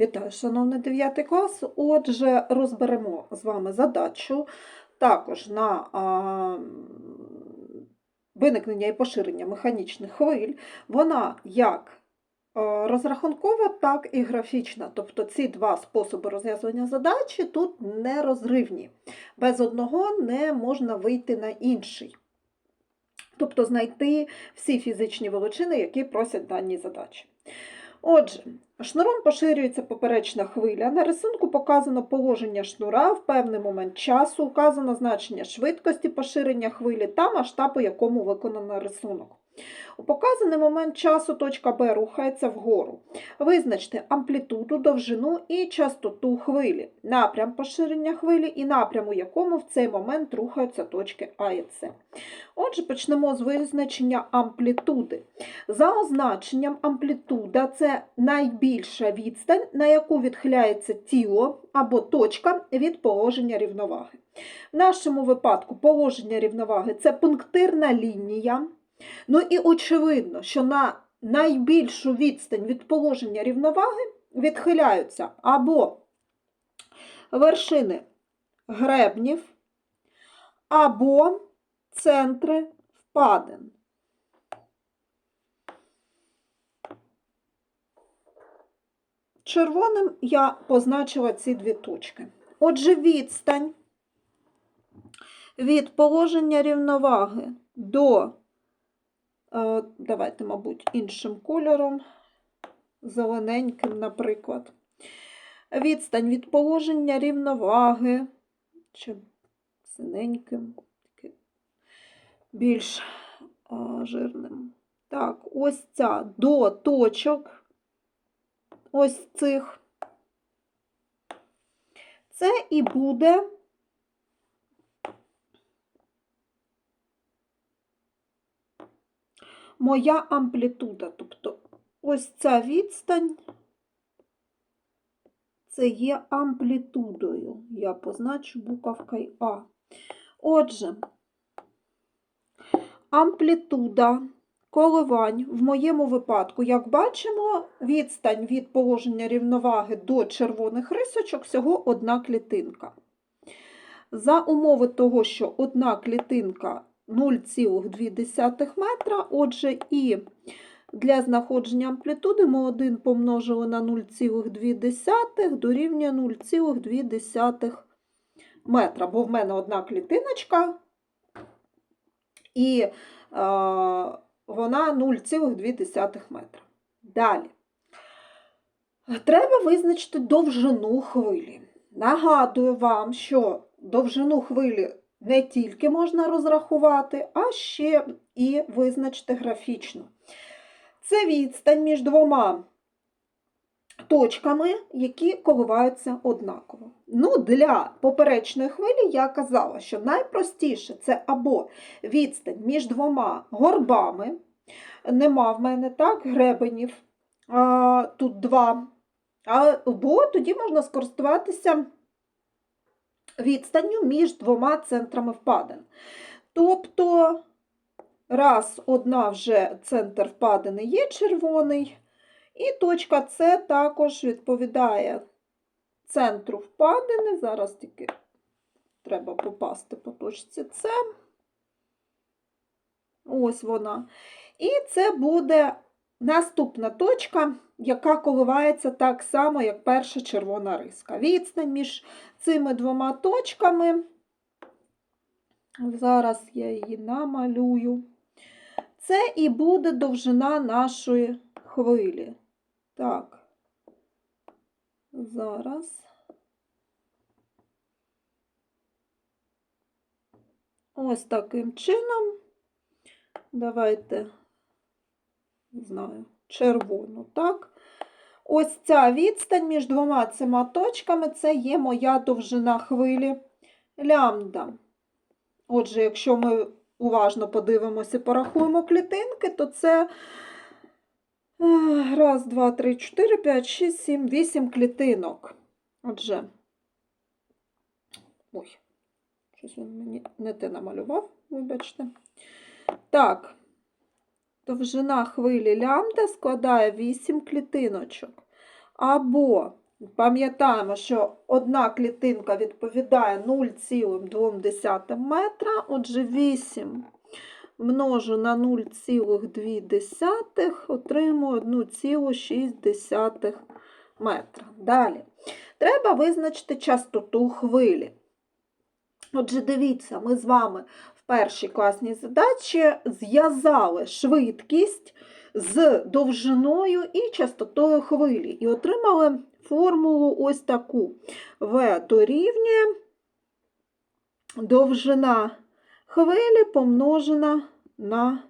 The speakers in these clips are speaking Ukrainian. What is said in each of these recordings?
Вітаю, шановний 9 клас. Отже, розберемо з вами задачу також на а, виникнення і поширення механічних хвиль. Вона як розрахункова, так і графічна. Тобто ці два способи розв'язування задачі тут нерозривні. Без одного не можна вийти на інший. Тобто знайти всі фізичні величини, які просять дані задачі. Отже, шнуром поширюється поперечна хвиля. На рисунку показано положення шнура в певний момент часу, указано значення швидкості поширення хвилі та масштаб, у якому виконано рисунок. У показаний момент часу точка Б рухається вгору. Визначте амплітуду, довжину і частоту хвилі, напрям поширення хвилі і напрям, у якому в цей момент рухаються точки А і С. Отже, почнемо з визначення амплітуди. За означенням, амплітуда це найбільша відстань, на яку відхиляється тіло або точка від положення рівноваги. В нашому випадку положення рівноваги це пунктирна лінія. Ну і очевидно, що на найбільшу відстань від положення рівноваги відхиляються або вершини гребнів, або центри впадин. Червоним я позначила ці дві точки. Отже, відстань від положення рівноваги до, давайте, мабуть, іншим кольором, зелененьким, наприклад. Відстань від положення рівноваги, чи синеньким, більш жирним. Так, ось ця до точок, ось цих. Це і буде моя амплітуда. Тобто ось ця відстань це є амплітудою. Я позначу буковкою А. Отже, амплітуда коливань в моєму випадку, як бачимо, відстань від положення рівноваги до червоних рисочок всього одна клітинка. За умови того, що одна клітинка 0,2 метра, отже, і для знаходження амплітуди ми 1 помножили на 0,2 дорівнює 0,2 метра, бо в мене одна клітиночка, і е, вона 0,2 метра. Далі. Треба визначити довжину хвилі. Нагадую вам, що довжину хвилі не тільки можна розрахувати, а ще і визначити графічно. Це відстань між двома точками, які коливаються однаково. Ну, Для поперечної хвилі я казала, що найпростіше це або відстань між двома горбами, нема в мене так, гребенів, а, тут два, або тоді можна скористуватися відстанню між двома центрами впадин. Тобто, раз одна вже центр впадини є червоний, і точка С також відповідає центру впадини. Зараз тільки треба попасти по точці С. Ось вона. І це буде наступна точка, яка коливається так само, як перша червона риска. Відстань між цими двома точками. Зараз я її намалюю. Це і буде довжина нашої хвилі. Так, зараз. Ось таким чином. Давайте, не знаю, червону, так? Ось ця відстань між двома цими точками це є моя довжина хвилі лямбда. Отже, якщо ми уважно подивимося і порахуємо клітинки, то це е, раз, два, три, чотири, п'ять, шість, сім, вісім клітинок. Отже, ой, щось він мені не те намалював, вибачте. Так, довжина хвилі лямбда складає 8 клітиночок. Або Пам'ятаємо, що одна клітинка відповідає 0,2 метра, отже 8 множу на 0,2, отримую 1,6 метра. Далі. Треба визначити частоту хвилі. Отже, дивіться, ми з вами першій класній задачі зв'язали швидкість з довжиною і частотою хвилі. І отримали формулу ось таку. В дорівнює довжина хвилі помножена на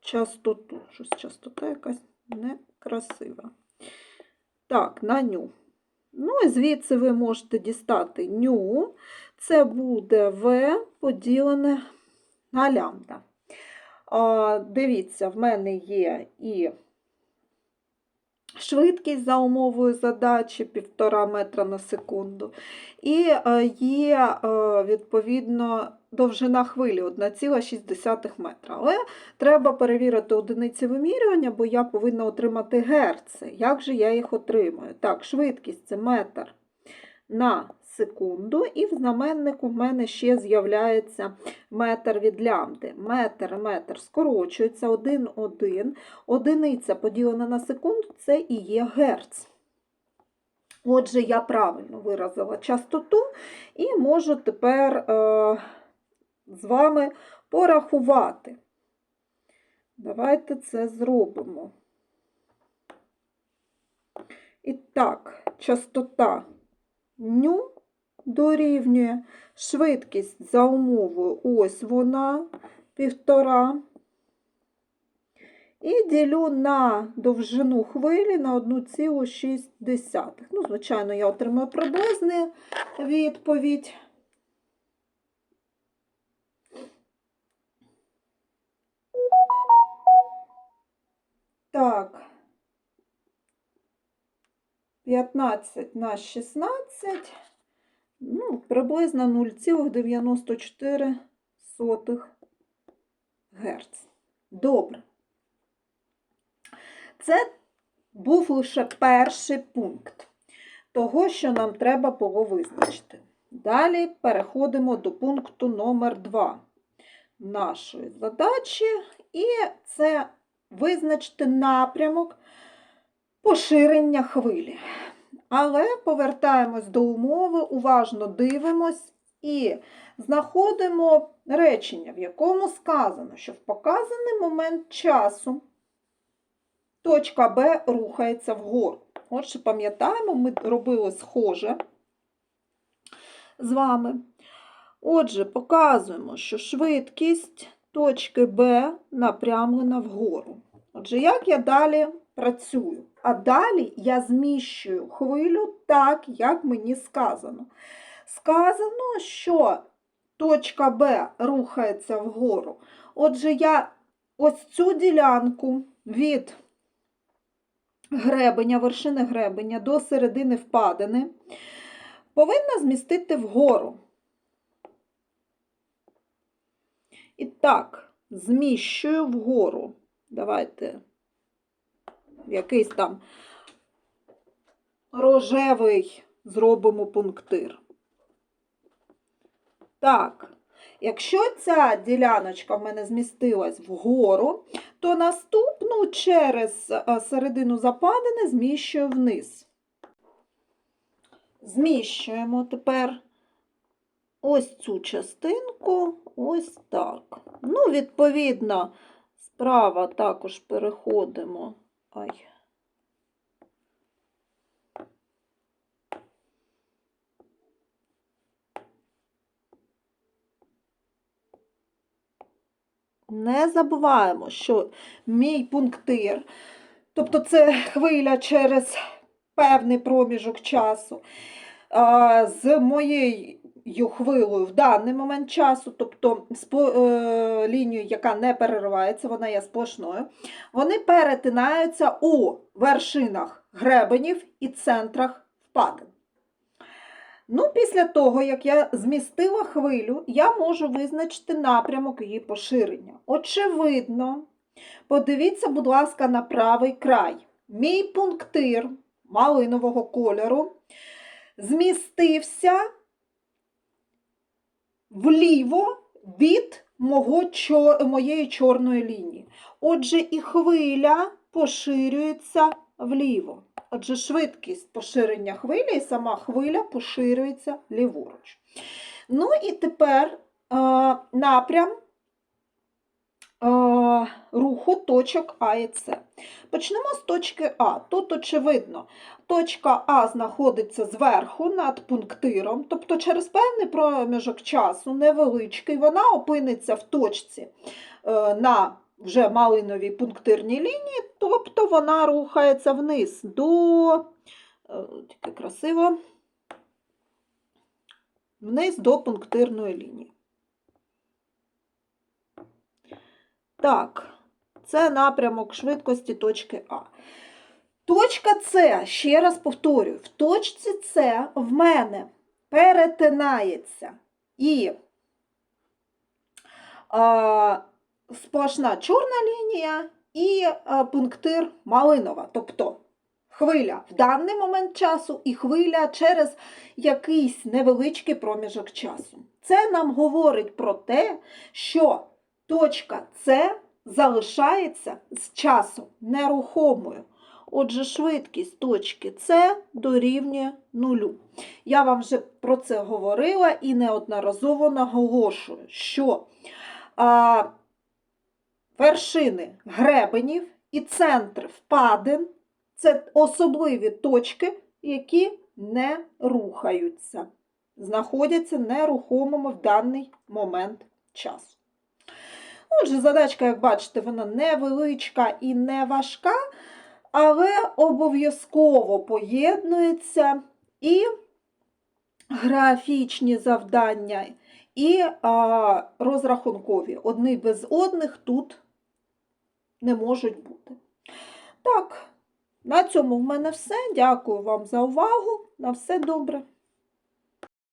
частоту. Щось частота якась некрасива. Так, на ню. Ну, і звідси ви можете дістати ню. Це буде В поділене лямбда. А, Дивіться, в мене є і швидкість за умовою задачі 1,5 метра на секунду. І е, є, е, відповідно, довжина хвилі 1,6 метра. Але треба перевірити одиниці вимірювання, бо я повинна отримати герци. Як же я їх отримую? Так, швидкість це метр на секунду, і в знаменнику в мене ще з'являється метр від лямбди. Метр, метр скорочується 1, 1. Одиниця поділена на секунду це і є герц. Отже, я правильно виразила частоту і можу тепер е, з вами порахувати. Давайте це зробимо. І так, частота ню дорівнює швидкість за умовою, ось вона, півтора. І ділю на довжину хвилі на 1,6. Ну, звичайно, я отримую приблизну відповідь. Так. 15 на 16, ну, приблизно 0,94 Гц. Добре. Це був лише перший пункт того, що нам треба було визначити. Далі переходимо до пункту номер 2 нашої задачі, і це визначити напрямок поширення хвилі. Але повертаємось до умови, уважно дивимось і знаходимо речення, в якому сказано, що в показаний момент часу точка Б рухається вгору. Отже, пам'ятаємо, ми робили схоже з вами. Отже, показуємо, що швидкість точки Б напрямлена вгору. Отже, як я далі працюю? А далі я зміщую хвилю так, як мені сказано. Сказано, що точка Б рухається вгору. Отже, я ось цю ділянку від гребеня, вершини гребеня до середини впадини повинна змістити вгору. І так, зміщую вгору. Давайте якийсь там рожевий зробимо пунктир. Так, якщо ця діляночка в мене змістилась вгору, то наступну через е, середину западини зміщую вниз. Зміщуємо тепер ось цю частинку, ось так. Ну, відповідно, справа також переходимо. Ай. Не забуваємо, що мій пунктир, тобто це хвиля через певний проміжок часу, з моєю хвилою в даний момент часу, тобто спо, е, лінією, яка не переривається, вона є сплошною, вони перетинаються у вершинах гребенів і центрах впадин. Ну, після того, як я змістила хвилю, я можу визначити напрямок її поширення. Очевидно, подивіться, будь ласка, на правий край. Мій пунктир малинового кольору змістився вліво від мого, чор- моєї чорної лінії. Отже, і хвиля поширюється вліво. Отже, швидкість поширення хвилі і сама хвиля поширюється ліворуч. Ну і тепер е, напрям руху точок А і С. Почнемо з точки А. Тут очевидно, точка А знаходиться зверху над пунктиром, тобто через певний проміжок часу, невеличкий, вона опиниться в точці е, на вже малиновій пунктирній лінії, тобто вона рухається вниз до е, тільки красиво, вниз до пунктирної лінії. Так, це напрямок швидкості точки А. Точка С, ще раз повторюю, в точці С в мене перетинається і а, сплошна чорна лінія і а, пунктир малинова. Тобто хвиля в даний момент часу і хвиля через якийсь невеличкий проміжок часу. Це нам говорить про те, що точка С залишається з часом нерухомою. Отже, швидкість точки С дорівнює нулю. Я вам вже про це говорила і неодноразово наголошую, що а, вершини гребенів і центри впадин це особливі точки, які не рухаються, знаходяться нерухомими в даний момент часу. Отже, задачка, як бачите, вона невеличка і не важка, але обов'язково поєднується і графічні завдання, і а, розрахункові. Одні без одних тут не можуть бути. Так, на цьому в мене все. Дякую вам за увагу. На все добре.